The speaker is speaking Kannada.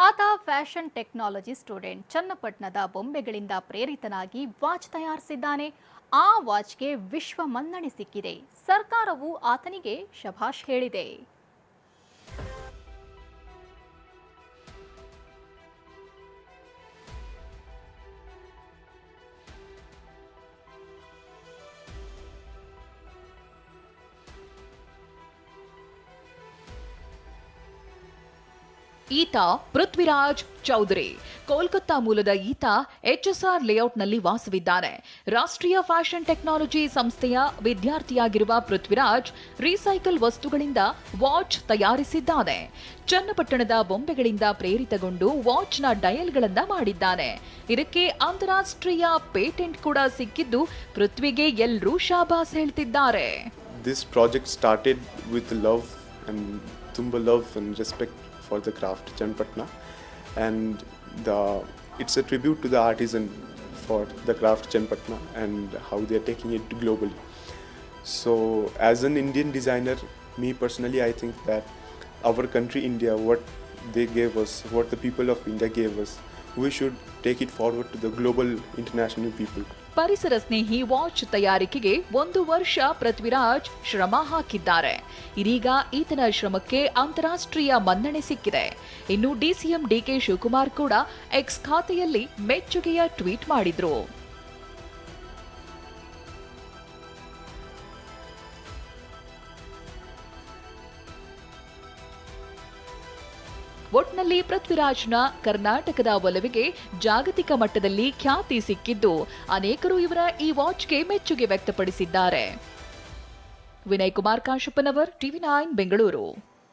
ಆತ ಫ್ಯಾಷನ್ ಟೆಕ್ನಾಲಜಿ ಸ್ಟೂಡೆಂಟ್ ಚನ್ನಪಟ್ಟಣದ ಬೊಂಬೆಗಳಿಂದ ಪ್ರೇರಿತನಾಗಿ ವಾಚ್ ತಯಾರಿಸಿದ್ದಾನೆ. ಆ ವಾಚ್ಗೆ ವಿಶ್ವ ಮನ್ನಣೆ ಸಿಕ್ಕಿದೆ. ಸರ್ಕಾರವು ಆತನಿಗೆ ಶಭಾಷ್ ಹೇಳಿದೆ. ಈತ ಪೃಥ್ವಿರಾಜ್ ಚೌಧರಿ. ಕೋಲ್ಕತ್ತಾ ಮೂಲದ ಈತ ಎಚ್ಎಸ್ಆರ್ ಲೇಔಟ್ನಲ್ಲಿ ವಾಸವಿದ್ದಾನೆ. ರಾಷ್ಟ್ರೀಯ ಫ್ಯಾಷನ್ ಟೆಕ್ನಾಲಜಿ ಸಂಸ್ಥೆಯ ವಿದ್ಯಾರ್ಥಿಯಾಗಿರುವ ಪೃಥ್ವಿರಾಜ್ ರೀಸೈಕಲ್ ವಸ್ತುಗಳಿಂದ ವಾಚ್ ತಯಾರಿಸಿದ್ದಾನೆ. ಚನ್ನಪಟ್ಟಣದ ಬೊಂಬೆಗಳಿಂದ ಪ್ರೇರಿತಗೊಂಡು ವಾಚ್ನ ಡಯಲ್ಗಳನ್ನ ಮಾಡಿದ್ದಾನೆ. ಇದಕ್ಕೆ ಅಂತಾರಾಷ್ಟ್ರೀಯ ಪೇಟೆಂಟ್ ಕೂಡ ಸಿಕ್ಕಿದ್ದು ಪೃಥ್ವಿಗೆ ಎಲ್ಲರೂ ಶಾಬಾಸ್ ಹೇಳ್ತಿದ್ದಾರೆ. This project started with love and ತುಂಬಾ love and respect for the craft Chanpatna and the it's a tribute to the artisan for the craft Chanpatna and how they are taking it globally. So as an Indian designer, me personally I think that our country India what they gave us, what the people of India gave us, we should take it forward to the global, international people. ಪರಿಸರ ಸ್ನೇಹಿ ವಾಚ್ ತಯಾರಿಕೆಗೆ ಒಂದು ವರ್ಷ ಪೃಥ್ವಿರಾಜ್ ಶ್ರಮ ಹಾಕಿದ್ದಾರೆ. ಇದೀಗ ಈತನ ಶ್ರಮಕ್ಕೆ ಅಂತಾರಾಷ್ಟ್ರೀಯ ಮನ್ನಣೆ ಸಿಕ್ಕಿದೆ. ಇನ್ನು ಡಿಸಿಎಂ ಡಿಕೆ ಶಿವಕುಮಾರ್ ಕೂಡ ಎಕ್ಸ್ ಖಾತೆಯಲ್ಲಿ ಮೆಚ್ಚುಗೆಯ ಟ್ವೀಟ್ ಮಾಡಿದ್ರು. ಒಟ್ನಲ್ಲಿ ಪೃಥ್ವಿರಾಜ್ನ ಕರ್ನಾಟಕದ ಒಲವಿಗೆ ಜಾಗತಿಕ ಮಟ್ಟದಲ್ಲಿ ಖ್ಯಾತಿ ಸಿಕ್ಕಿದ್ದು ಅನೇಕರು ಇವರ ಈ ವಾಚ್ಗೆ ಮೆಚ್ಚುಗೆ ವ್ಯಕ್ತಪಡಿಸಿದ್ದಾರೆ. Vinay Kumar Kashappanavar TV nine, Bengaluru.